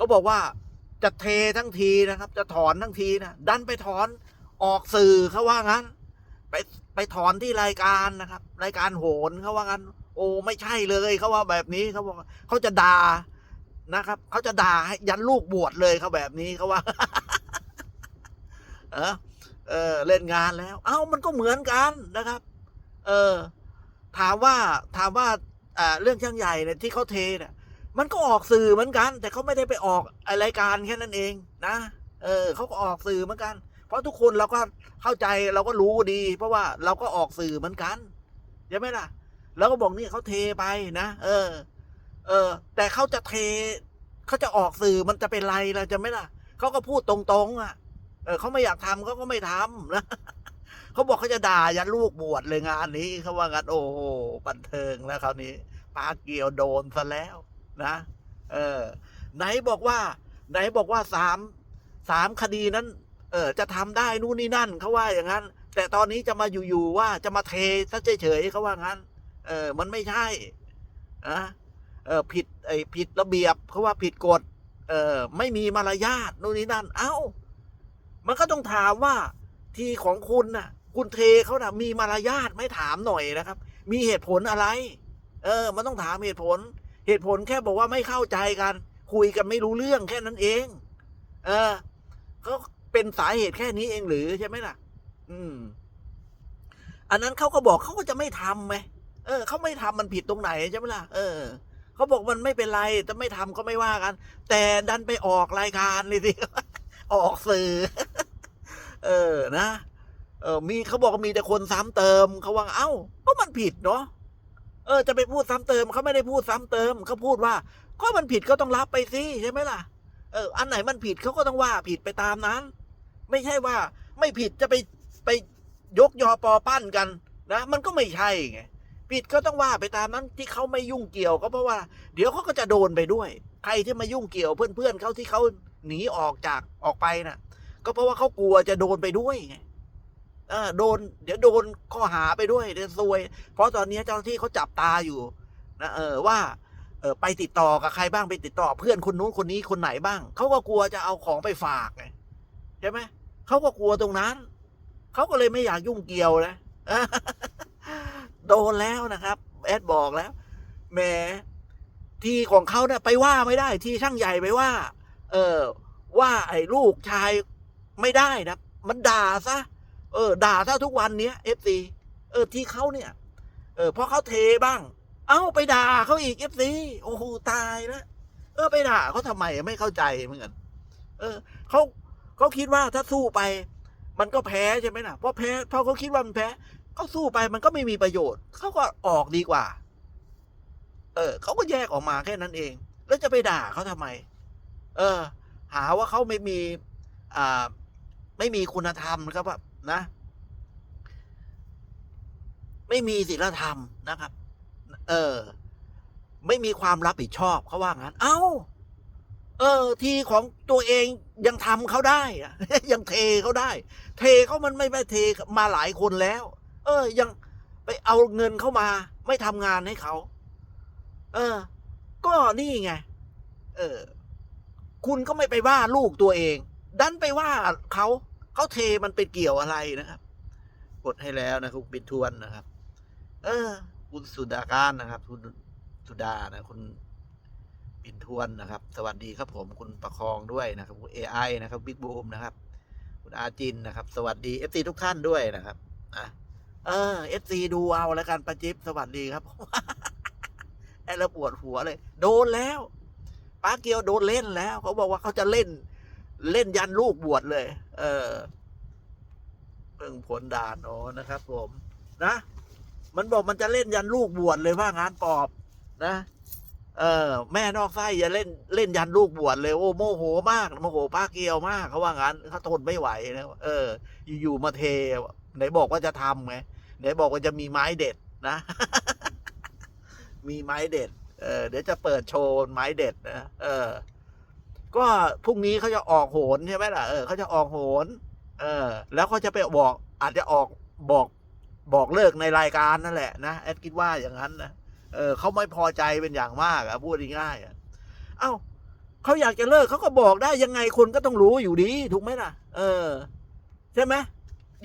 เขาบอกว่าจะเททั้งทีนะครับ จะถอนทั้งทีนะดันไปถอนออกสื่อเขาว่างั้น ไปไปถอนที่รายการนะครับ รายการโหนเขาว่างั้น โอ้ไม่ใช่เลยเขาว่าแบบนี้เขาบอกเขาจะด่านะครับเขาจะด่ายันลูกบวชเลยเขาแบบนี้เขาว่าเออเออเล่นงานแล้ว เอ้ามันก็เหมือนกันนะครับ เออ ถามว่าถามว่าอ่าเรื่องช่างใหญ่เนี่ยที่เขาเทเนี่ย มันก็ออกสื่อเหมือนกัน แต่เขาไม่ได้ไปออกรายการแค่นั้นเองนะ เออเขาก็ออกสื่อเหมือนกัน เพราะทุกคนเราก็เข้าใจเราก็รู้ดี เพราะว่าเราก็ออกสื่อเหมือนกันใช่ไหมล่ะแล้วก็บอกนี่เขาเทไปนะเออ เออ แต่เขาจะเทเขาจะออกสื่อมันจะเป็นไรล่ะจะไหมล่ะเขาก็พูดตรงๆ อะ เออเขาไม่อยากทำเขาก็ไม่ทำนะเขาบอกเขาจะด่ายันลูกบวชเลยงานนี้เขาว่างันโอ้โหบันเทิงแล้วคราวนี้ปาเกียวโดนซะแล้ว นะเออไหนบอกว่า ไหนบอกว่าสามสามคดีนั้น เออจะทำได้นู่นนี่นั่นเขาว่าอย่างนั้น แต่ตอนนี้จะมาอยู่ๆว่าจะมาเทซะเฉยๆเขาว่างั้น เออ มันไม่ใช่นะเออผิดไอ้ผิดระเบียบเขาว่าผิดกฎ เออไม่มีมารยาทนู่นนี่นั่น เอ้า มันก็ต้องถามว่าทีของคุณน่ะ คุณเทเขาน่ะ มีมารยาทไหม่ถามหน่อยนะครับ มีเหตุผลอะไร เออ มันต้องถามเหตุผล เหตุผลแค่บอกว่าไม่เข้าใจกัน คุยกันไม่รู้เรื่องแค่นั้นเอง เออก็เป็นสาเหตุแค่นี้เองหรือใช่ไหมล่ะ อืม อันนั้นเขาก็บอกเขาก็จะไม่ทำไหมเออเขาไม่ทำมันผิดตรงไหนใช่ไหมล่ะเออเขาบอกมันไม่เป็นไรแต่ไม่ทำก็ไม่ว่ากัน แต่ดันไปออกรายการเลยสิออกสื่อ เออนะเออมีเขาบอกมีแต่คนซ้ำเติมเขาว่าเอ้าก็มันผิดเนาะ ออจะไปพูดซ้ำเติมเขาไม่ได้พูดซ้ำเติมเขาพูดว่า ก็มันผิดก็ต้องรับไปสิใช่ไหมล่ะ เออ อันไหนมันผิดเขาก็ต้องว่าผิดไปตามนั้น ไม่ใช่ว่า ไม่ผิดจะไปไปยกยอปอปั้นกันนะมันก็ไม่ใช่ไงผิดก็ต้องว่าไปตามนั้นที่เขาไม่ยุ่งเกี่ยวก็เพราะว่า เดี๋ยวเขาก็จะโดนไปด้วย ใครที่มายุ่งเกี่ยวเพื่อนๆเขาที่เขาหนีออกจากออกไปน่ะ ก็เพราะว่าเขากลัวจะโดนไปด้วยไง เออโดน เดี๋ยวโดนข้อหาไปด้วยเดี๋ยวซวย เพราะตอนนี้เจ้าหน้าที่เขาจับตาอยู่นะเออว่าเออไปติดต่อกับใครบ้างไปติดต่อ เพื่อนคนนู้นคนนี้คนไหนบ้างเขาก็กลัวจะเอาของไปฝากไงใช่ไหมเขาก็กลัวตรงนั้นเขาก็เลยไม่อยากยุ่งเกี่ยวนะโดนแล้วนะครับ แอดบอกแล้วแหมที่ของเขาเนี่ยไปว่าไม่ได้ ที่ช่างใหญ่ไปว่า เออว่าไอ้ลูกชายไม่ได้นะ มันด่าซะ เออ ด่าซะทุกวันเนี้ยเอฟซีเออที่เขาเนี่ย เออเพราะเขาเทบ้าง เอ้าไปด่าเขาอีกเอฟซีโอ้โหตายแล้วเออไปด่าเขาทำไมไม่เข้าใจเหมือนกันเออเขาเขาคิดว่าถ้าสู้ไป มันก็แพ้ใช่ไหมนะเพราะแพ้เพราะเขาคิดว่ามันแพ้เขาสู้ไปมันก็ไม่มีประโยชน์เขาก็ออกดีกว่า เออเขาก็แยกออกมาแค่นั้นเอง แล้วจะไปด่าเขาทำไม เออ หาว่าเขาไม่มี อ่า ไม่มีคุณธรรมครับว่า นะ ไม่มีศีลธรรมนะครับ เออ ไม่มีความรับผิดชอบเขาว่างั้น เอ้า เออ ทีของตัวเองยังทำเขาได้อะยังเทเขาได้ เทเขามันไม่ไม่เทมาหลายคนแล้ว เออ ยังไปเอาเงินเข้ามา ไม่ทำงานให้เขา เออ ก็นี่ไง เออ คุณก็ไม่ไปว่าลูกตัวเอง ดันไปว่าเขา เขาเทมันเป็นเกี่ยวอะไรนะครับ กดให้แล้วนะคุณปิดทวนนะครับ เออ คุณสุดาการนะครับ คุณสุดานะคุณปินทวนนะครับ สวัสดีครับผมคุณประคองด้วยนะครับคุณเอไอนะครับบิ๊กบูมนะครับ คุณอาจินนะครับ สวัสดีเอฟซีทุกท่านด้วยนะครับอะเออเอฟซีดูเอาแล้วกันประจิบสวัสดีครับไอ้เราปวดหัวเลย โดนแล้วป้าเกียวโดนเล่นแล้ว เขาบอกว่าเขาจะเล่น เล่นยันลูกบวชเลย เออเพิ่งผลด่านอ๋อนะครับ ผม นะ มันบอกมันจะเล่นยันลูกบวชเลยว่างานปอบ นะ เออ แม่นอกไส้อย่าเล่นเล่นยันลูกบวชเลยโอ้โมโหมากโมโหป้าเกียวมากเขาว่างั้นเขาทนไม่ไหวนะเออ อยู่ๆมาเทไหนบอกว่าจะทำไงไหนบอกว่าจะมีไม้เด็ดนะ มีไม้เด็ด เออ เดี๋ยวจะเปิดโชว์ไม้เด็ดนะ เออ ก็พรุ่งนี้เขาจะออกโหนใช่ไหมล่ะเออเขาจะออกโหนเออ แล้วเขาจะไปบอกอาจจะออกบอกบอกเลิกในรายการนั่นแหละนะแอดคิดว่าอย่างนั้นนะเออเขาไม่พอใจเป็นอย่างมากอะพูดง่ายๆอะเอ้าเขาอยากจะเลิกเขาก็บอกได้ยังไงคนก็ต้องรู้อยู่ดี ถูกไหมล่ะ เออ ใช่ไหม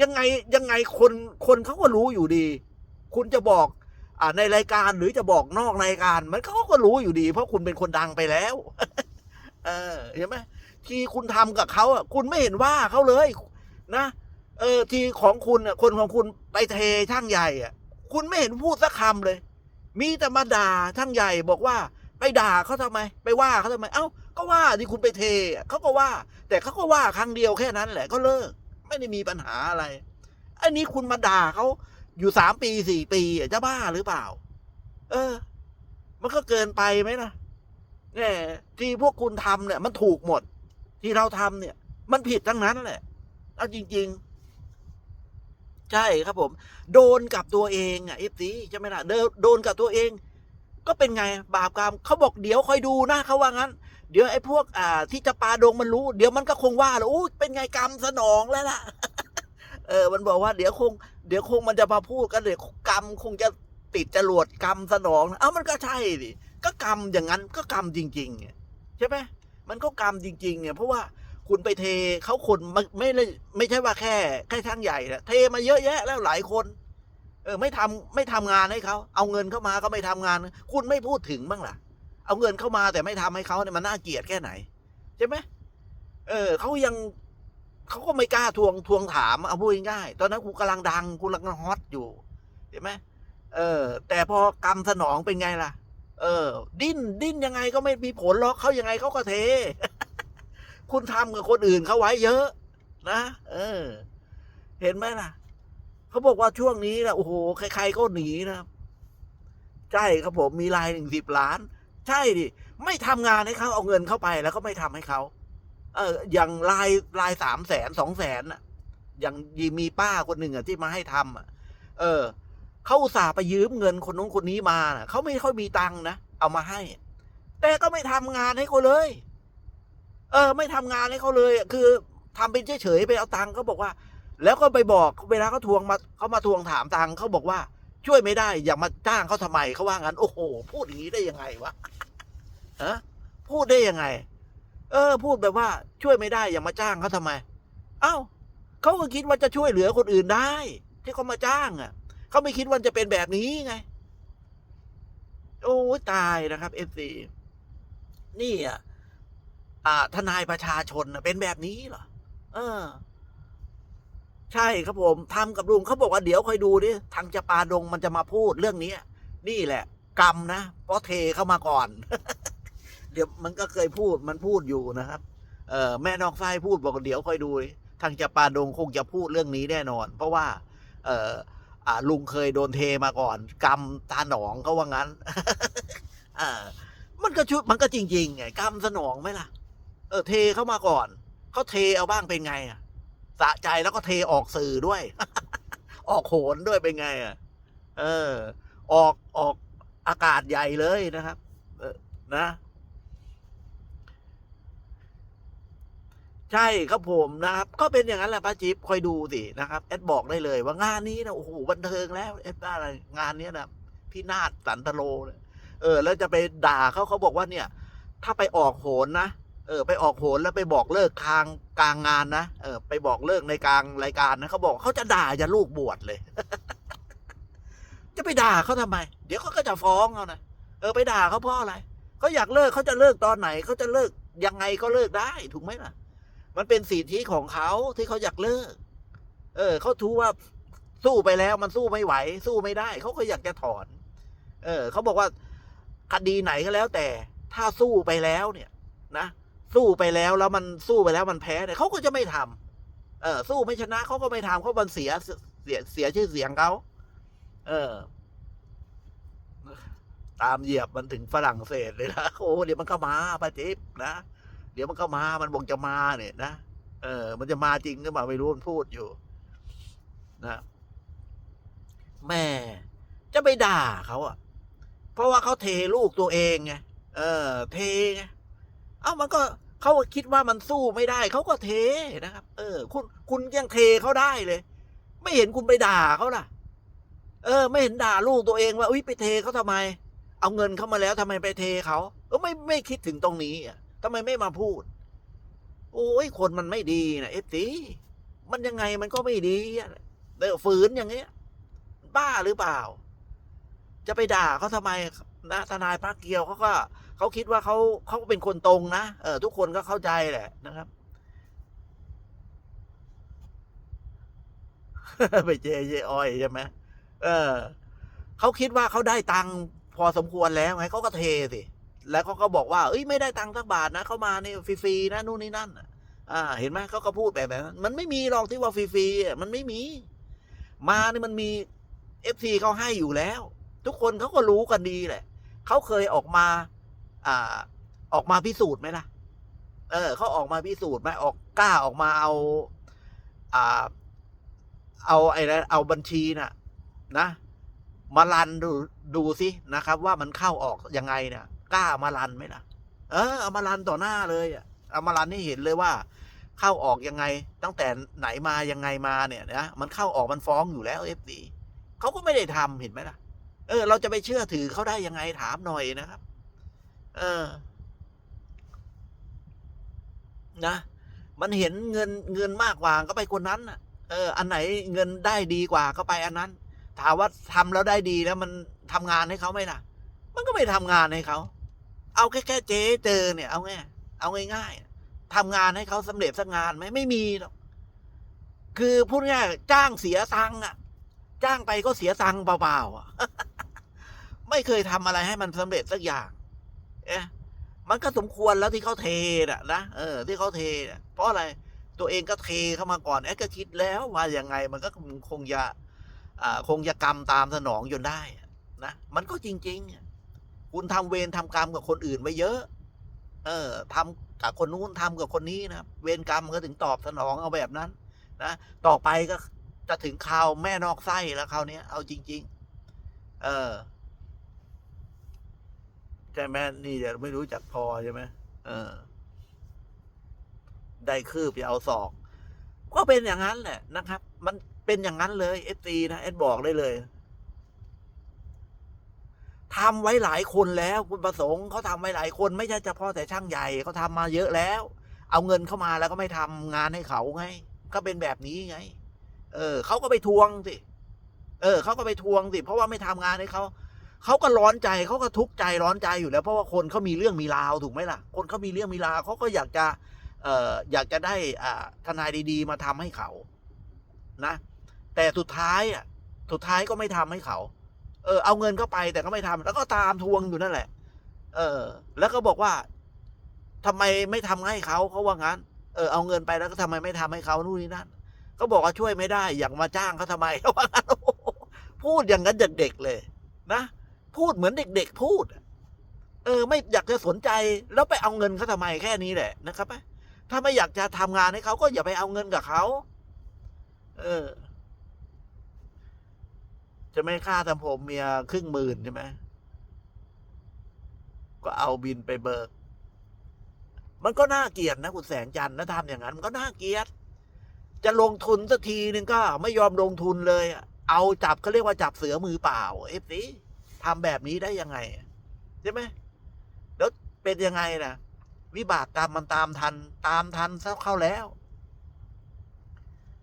ยังไงยังไงคนคนเขาก็รู้อยู่ดี คุณจะบอก อ่าในรายการหรือจะบอกนอกรายการ มันเขาก็รู้อยู่ดี เพราะคุณเป็นคนดังไปแล้ว เออเห็นไหมที่คุณทำกับเขาอะคุณไม่เห็นว่าเขาเลยนะเออที่ของคุณอะคนของคุณไปเทช่างใหญ่อะ คุณไม่เห็นพูดสักคำเลย มีแต่มาด่าช่างใหญ่บอกว่า ไปด่าเขาทำไม ไปว่าเขาทำไม เอ้าก็ว่าที่คุณไปเทเขาก็ว่า แต่เขาก็ว่าครั้งเดียวแค่นั้นแหละก็เลิก ไม่ได้มีปัญหาอะไร อันนี้คุณมาด่าเขาอยู่สามปีสี่ปีจะบ้าหรือเปล่า เออ มันก็เกินไปไหมนะ เนี่ยที่พวกคุณทำเนี่ย มันถูกหมด ที่เราทำเนี่ย มันผิดทั้งนั้นแหละเอาจริง ๆ ใช่ครับผม โดนกับตัวเองอะเอฟซีใช่ไหมล่ะโดนกับตัวเอง ก็เป็นไงบาปกรรมเขาบอกเดี๋ยวคอยดูนะเขาว่างั้น เดี๋ยวไอ้พวก อ่า ที่จะปาดงมันรู้ เดี๋ยวมันก็คงว่าแล้วอู้เป็นไงกรรมสนองแล้วล่ะเออ มันบอกว่าเดี๋ยวคง เดี๋ยวคงมันจะมาพูดกันเดี๋ยวกรรมคงจะติดจรวดกรรมสนองนะเอ้ามันก็ใช่ดิ ก็กรรมอย่างนั้นก็กรรมจริงๆใช่ไหมมันก็กรรมจริง ๆ เนี่ย เพราะว่าคุณไปเทเขาคนไม่ไม่ไม่ใช่ว่าแค่แค่ช่างใหญ่นะเทมาเยอะแยะแล้วหลายคน เออไม่ทำไม่ทำงานให้เขาเอาเงินเข้ามาก็ไม่ทำงาน คุณไม่พูดถึงบ้างล่ะ เอาเงินเข้ามาแต่ไม่ทำให้เขาเนี่ยมันน่าเกลียดแค่ไหนใช่ไหมเออเขายังเขาก็ไม่กล้าทวงทวงถามเอาพูดง่ายๆตอนนั้นกูกำลังดังกูกำลังฮอตอยู่เห็นไหมเออ แต่พอกรรมสนองเป็นไงล่ะ เออ ดิ้นดิ้นยังไงก็ไม่มีผลหรอกเขายังไงเขาก็เท คุณทำกับคนอื่นเขาไว้เยอะ นะเออ เห็นไหมล่ะเขาบอกว่าช่วงนี้นะโอ้โหใครๆก็หนีนะครับใช่ครับผมมีรายหนึ่งสิบล้าน ใช่ดิไม่ทำงานให้เขาเอาเงินเข้าไปแล้วก็ไม่ทำให้เขาเออ อย่างรายรายสามแสนสองแสนอะ อย่างยีมีป้าคนหนึ่งอะที่มาให้ทำอะ เออ เขาอุตส่าห์ไปยืมเงินคนนู้นคนนี้มาน่ะเขาไม่ค่อยมีตังค์นะ เอามาให้ แต่ก็ไม่ทำงานให้เขาเลย เออ ไม่ทำงานให้เขาเลย คือทำเป็นเฉยๆไปเอาตังค์เขาบอกว่า แล้วก็ไปบอกเวลาเขาทวงมาเขามาทวงถามตังค์เขาบอกว่า ช่วยไม่ได้ อย่ามาจ้างเขาทำไมเขาว่างั้น โอ้โห พูดอย่างนี้ได้ยังไงวะฮะพูดได้ยังไง เออ พูดแบบว่า ช่วยไม่ได้ อย่ามาจ้างเขาทำไม เอ้าเขาก็คิดว่าจะช่วยเหลือคนอื่นได้ ที่เขามาจ้างอะ เขาไม่คิดว่าจะเป็นแบบนี้ไง โอ้ยตายนะครับเอฟซีนี่อะทนายประชาชนเป็นแบบนี้เหรอ เออ ใช่ครับผมทำกับลุงเขาบอกว่าเดี๋ยวคอยดูดิทางจะปาดงมันจะมาพูดเรื่องนี้นี่แหละ กรรมนะเพราะเทเข้ามาก่อน เดี๋ยวมันก็เคยพูดมันพูดอยู่นะครับ เออแม่นอกไส้พูดบอกว่าเดี๋ยวคอยดูทางจะปาดงคงจะพูดเรื่องนี้แน่นอน เพราะว่า เอออ่า ลุงเคยโดนเทมาก่อน กรรมตาหนองเขาว่างั้นมันก็ชุดมันก็จริงๆไงกรรมสนองไหมล่ะ เออ เทเข้ามาก่อนเขาเทเอาบ้างเป็นไงอะสะใจแล้วก็เทออกสื่อด้วย ออกโขนด้วยเป็นไงอะ เออ ออกออกอากาศใหญ่เลยนะครับ เออนะ ใช่ครับผมนะครับ ก็เป็นอย่างนั้นแหละป้าจิ๊บคอยดูสินะครับ แอดบอกได้เลย ว่างานนี้นะโอ้โหบันเทิงแล้วแอดว่าอะไรงานเนี้ยนะพี่นาฏสันตโลเลยเออ แล้วจะไปด่าเขาเขาบอกว่าเนี่ย ถ้าไปออกโหนนะเออ ไปออกโหนแล้วไปบอกเลิกกลางกลางงานนะเออ ไปบอกเลิกในกลางรายการนะเขาบอกเขาจะด่าจะลูกบวชเลย จะไปด่าเขาทำไม เดี๋ยวเขาก็จะฟ้องเอานะเออไปด่าเขาเพราะอะไรเขาอยากเลิกเขาจะเลิกตอนไหนเขาจะเลิกยังไงก็เลิกได้ถูกไหมล่ะ มันเป็นสิทธิของเขาที่เขาอยากเลิก เออเขาทูว่าสู้ไปแล้วมันสู้ไม่ไหว สู้ไม่ได้เขาก็อยากจะถอน เออเขาบอกว่าคดีไหนก็แล้ว แต่ถ้าสู้ไปแล้วเนี่ย นะสู้ไปแล้วแล้วมันสู้ไปแล้วมันแพ้เนี่ยเขาก็จะไม่ทำเออ สู้ไม่ชนะเขาก็ไม่ทำเขามันเสียเสียเสียชื่อเสียงเขาเออ ตามเหยียบมันถึงฝรั่งเศสเลยนะโอ้เดี๋ยวมันก็มาป้าจิ๊บนะ เดี๋ยวมันก็มา มันบอกจะมาเนี่ยนะ เออ มันจะมาจริงหรือเปล่าไม่รู้มันพูดอยู่ นะแม่จะไปด่าเขาอะเพราะว่าเขาเทลูกตัวเองไง เออ เทไง เอ้ามันก็เขาคิดว่ามันสู้ไม่ได้ เขาก็เทนะครับ เออ คุณคุณยังเทเขาได้เลย ไม่เห็นคุณไปด่าเขาล่ะ เออ ไม่เห็นด่าลูกตัวเองว่าอุ้ยไปเทเขาทำไม เอาเงินเข้ามาแล้วทำไมไปเทเขาเออไม่ไม่คิดถึงตรงนี้อะ ทำไมไม่มาพูด โอ้ยคนมันไม่ดีนะเอฟซีมันยังไงมันก็ไม่ดีอะเดอฝืนอย่างเงี้ย บ้าหรือเปล่า จะไปด่าเขาทำไมนะทนายภาคเกียวเขาก็เขาคิดว่าเขาเขาเป็นคนตรงนะเออทุกคนก็เข้าใจแหละนะครับไปเจเยอ้อยใช่ไหมเออเขาคิดว่าเขาได้ตังค์พอสมควรแล้วไงเขาก็เทสิ แล้วเขาก็บอกว่าเอ้ยไม่ได้ตังค์สักบาทนะเขามาเนี่ยฟรีๆนะนู่นนี่นั่นอ่า เห็นไหมเขาก็พูดแบบนั้นมันไม่มีหรอกที่ว่าฟรีๆมันไม่มี มาเนี่ยมันมีเอฟซีเขาให้อยู่แล้ว ทุกคนเขาก็รู้กันดีแหละเขาเคยออกมา อ่า ออกมาพิสูจน์ไหมล่ะ เออเขาออกมาพิสูจน์ไหมออกกล้าออกมาเอา อ่า เอาไอ้นะเอาบัญชีน่ะ นะมารันดูดูสินะครับ ว่ามันเข้าออกยังไงเนี่ย ล้ามารันไหมล่ะ เออเอามารันต่อหน้าเลยอะเอามารันให้เห็นเลยว่า เข้าออกยังไงตั้งแต่ไหนมายังไงมาเนี่ยนะมันเข้าออกมันฟ้องอยู่แล้วเอฟดีเขาก็ไม่ได้ทำเห็นไหมล่ะ เออ เราจะไปเชื่อถือเขาได้ยังไงถามหน่อยนะครับ เออ นะ มันเห็นเงินเงินมากกว่าก็ไปคนนั้นเออ อันไหนเงินได้ดีกว่าก็ไปอันนั้นถามว่าทำแล้วได้ดีแล้วมันทำงานให้เขาไหมล่ะ มันก็ไม่ทำงานให้เขา เอาแค่แค่เจ๊เจอเนี่ยเอาไงเอาง่ายๆทำงานให้เขาสำเร็จสักงานไหมไม่มีหรอกคือพูดง่ายจ้างเสียตังค์อะ จ้างไปก็เสียตังค์เปล่าๆอะไม่เคยทำอะไรให้มันสำเร็จสักอย่างเอ๊ะมันก็สมควรแล้วที่เขาเทน่ะนะเออ ที่เขาเทน่ะเพราะอะไรตัวเองก็เทเข้ามาก่อนแอ๊ก็คิดแล้วว่ายังไง มันก็คงจะอ่าคงจะกรรมตามสนองจนได้นะมันก็จริง ๆ คุณทำเวรทำกรรมกับคนอื่นไว้เยอะ เออทำกับคนนู้นทำกับคนนี้นะเวรกรรมก็ถึงตอบสนองเอาแบบนั้น นะต่อไปก็จะถึงข่าวแม่นอกไส้แล้วคราวนี้เอาจริง ๆ เออใช่ไหมนี่จะไม่รู้จักพอใช่ไหมเออ ได้คืบจะเอาศอก ก็เป็นอย่างนั้นแหละนะครับ มันเป็นอย่างนั้นเลยเอซีนะเอสบอกได้เลย ทำไว้หลายคนแล้วคุณประสงค์เขาทำไว้หลายคนไม่ใช่เฉพาะแต่ช่างใหญ่เขาทำมาเยอะแล้ว เอาเงินเข้ามาแล้วก็ไม่ทำงานให้เขาไง ก็เป็นแบบนี้ไง เออเขาก็ไปทวงสิเออเขาก็ไปทวงสิเพราะว่าไม่ทำงานให้เขาเขาก็ร้อนใจเขาก็ทุกข์ใจร้อนใจอยู่แล้ว เพราะว่าคนเขามีเรื่องมีราวถูกไหมล่ะ คนเขามีเรื่องมีราวเขาก็อยากจะเอ่ออยากจะได้อ่าทนายดีๆ มาทำให้เขานะ แต่สุดท้ายอะสุดท้ายก็ไม่ทำให้เขา เออเอาเงินเข้าไปแต่ก็ไม่ทำแล้วก็ตามทวงอยู่นั่นแหละ เออ แล้วก็บอกว่าทำไมไม่ทำให้เขาเขาว่างั้น เออเอาเงินไปแล้วก็ทำไมไม่ทำให้เขานู่นนี่นั่นก็บอกว่าช่วยไม่ได้ อยากมาจ้างเขาทำไมเขาว่างั้นพูดอย่างนั้นเด็กๆเลย นะพูดเหมือนเด็ก ๆ พูด เออ ไม่อยากจะสนใจ แล้วไปเอาเงินเขาทำไมแค่นี้แหละนะครับถ้าไม่อยากจะทำงานให้เขาก็อย่าไปเอาเงินกับเขา เออ จะไม่ค่าทำผมเมียครึ่งหมื่นใช่ไหมก็เอาบินไปเบิก มันก็น่าเกลียดนะคุณแสงจันทร์นะทำอย่างนั้น มันก็น่าเกลียดจะลงทุนสักทีนึงก็ไม่ยอมลงทุนเลย เอาจับเขาเรียกว่าจับเสือมือเปล่าเอฟซีทำแบบนี้ได้ยังไงใช่ไหมแล้วเป็นยังไงนะวิบากกรรมมันตามทัน ตามทันซะเข้าแล้ว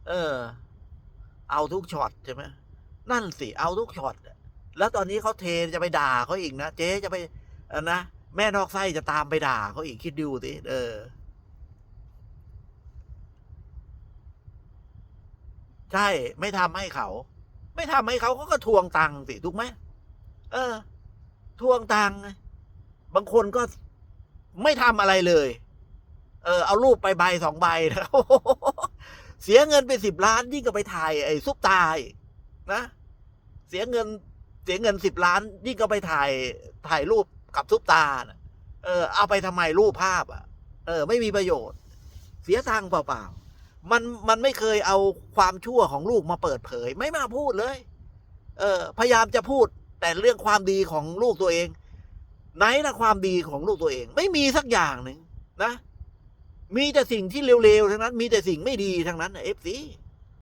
เออ เอาทุกช็อตใช่ไหม นั่นสิเอาทุกช็อตแล้วตอนนี้เขาเทจะไปด่าเขาอีกนะเจ๊จะไปนะแม่นอกไส้จะตามไปด่าเขาอีกคิดดูสิเออ ใช่ไม่ทำให้เขา ไม่ทำให้เขาเขาก็ทวงตังค์สิถูกไหมเออ ทวงตังค์บางคนก็ไม่ทำอะไรเลย เออ เอารูปไปใบสองใบนะเสียเงินไปสิบล้านยิ่งก็ไปถ่ายไอ้ซุปตาอีก นะ เสียเงินเสียเงินสิบล้านยิ่งก็ไปถ่ายถ่ายรูปกับซุปตานะเออ เอาไปทำไมรูปภาพอะ เออ ไม่มีประโยชน์ เสียตังค์เปล่าๆมันมันไม่เคยเอาความชั่วของลูกมาเปิดเผย ไม่มาพูดเลย เออ พยายามจะพูดแต่เรื่องความดีของลูกตัวเอง ไหนละความดีของลูกตัวเอง ไม่มีสักอย่างหนึ่งนะ มีแต่สิ่งที่เร็วๆทั้งนั้น มีแต่สิ่งไม่ดีทั้งนั้นเอฟซี FC